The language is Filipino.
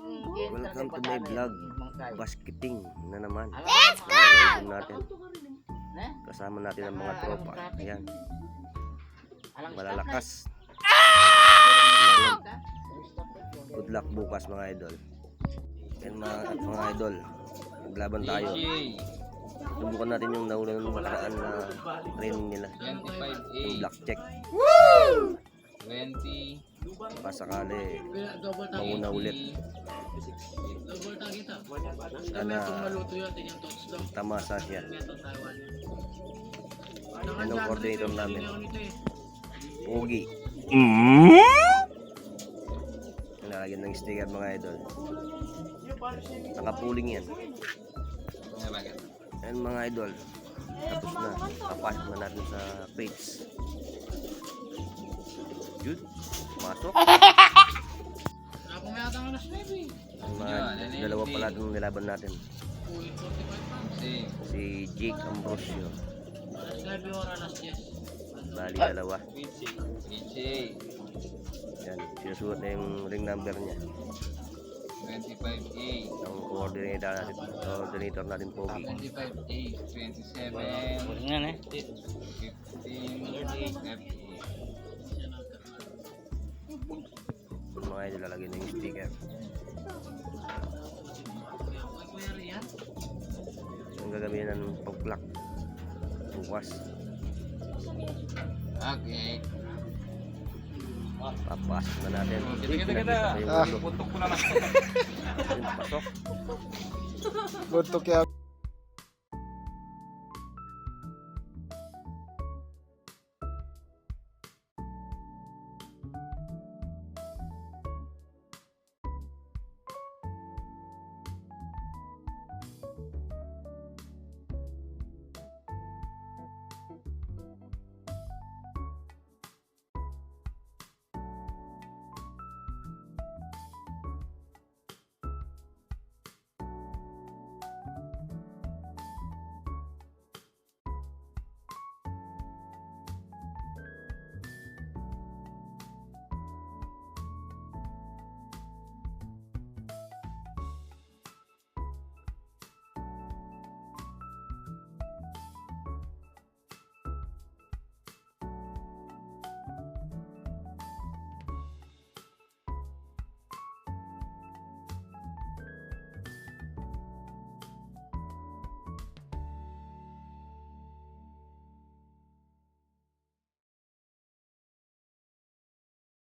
Welcome to my vlog. Basketing na naman. Let's go! natin. Kasama natin ang mga tropa. Ayan. Malalakas. Good luck bukas mga idol. Yan mga, mga idol. Maglaban tayo. Subukan natin yung nauna nung nakaraan na training nila. 25 Yung black check. 20 Baka sakali mauna ulit. Sana tamasa siya. Yan ang coordinator namin. Pogi. Nalagyan ng sticker mga idol. Nakapuling yan. Ayan mga idol. Tapos na. Papasok na natin sa page. Yun. Pasok. Ako may atang alas 9 eh. Ang mga dalawa pala itong nilaban natin. Uy, 45 pounds. Si Si Jake Ambrosio. Alas 9 or alas 10. Bali dalawa. DJ Yan. Sinusuot na yung ring number niya. 25A Ang coordinator natin. Coordinator natin Pogi. 25A 27 Yan eh. 15 FA Yung mga idol lalagyan na yung sticker. Yung gagamitin ng pag-clock. Bukas. Okay Papasok na natin. Kita kita kita. Putok ko na lang pasok. Buntok yan.